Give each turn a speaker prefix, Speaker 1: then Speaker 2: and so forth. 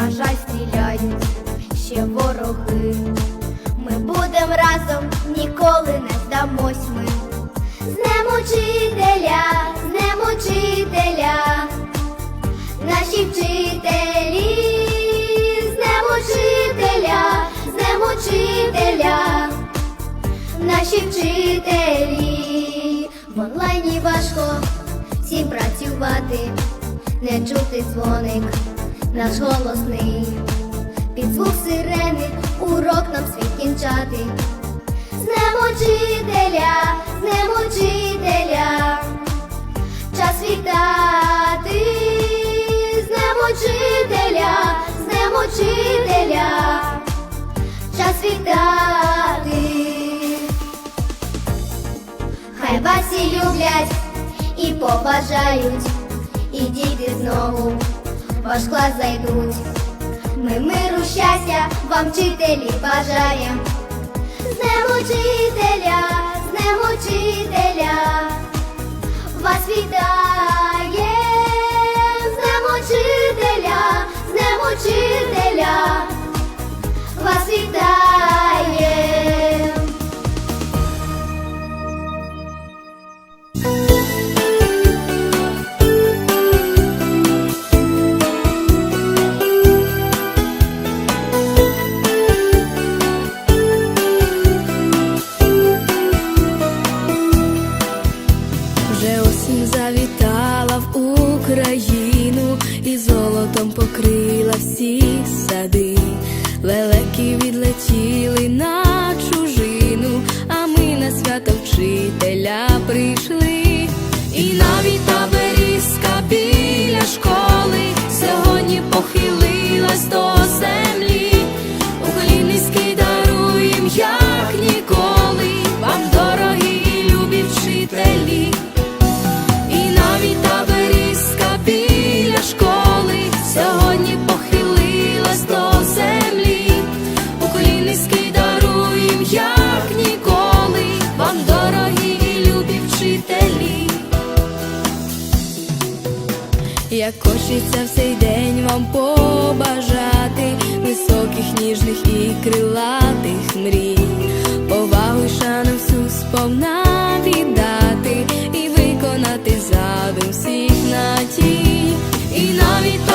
Speaker 1: на жаль, стріляють ще вороги. Ми будем разом, ніколи не здамось ми. З днем учителя, з днем учителя, наші вчителі, з днем учителя, з днем учителя, наші вчителі. В онлайні важко всім працювати, не чути дзвоник, наш голосний. Під звук сирени урок нам світ кінчати. З днем учителя, з учителя, час вітати, з днем учителя, з учителя, час вітати. Хай вас і люблять і побажають, і діти знову ваш клас зайдуть. Ми миру, щастя, вам вчителі бажаєм. З днем учителя, з днем учителя, вас вітає, з днем учителя, з днем учителя,
Speaker 2: покрила всі сади. Лелеки відлетіли на чужину, а ми на свято вчителя прийшли. І навіть та берізка біля школи сьогодні похилилась до Як хочеться в цей день вам побажати високих, ніжних і крилатих мрій, повагу й шану всю сповна віддати і виконати задум всіх надій. І навіть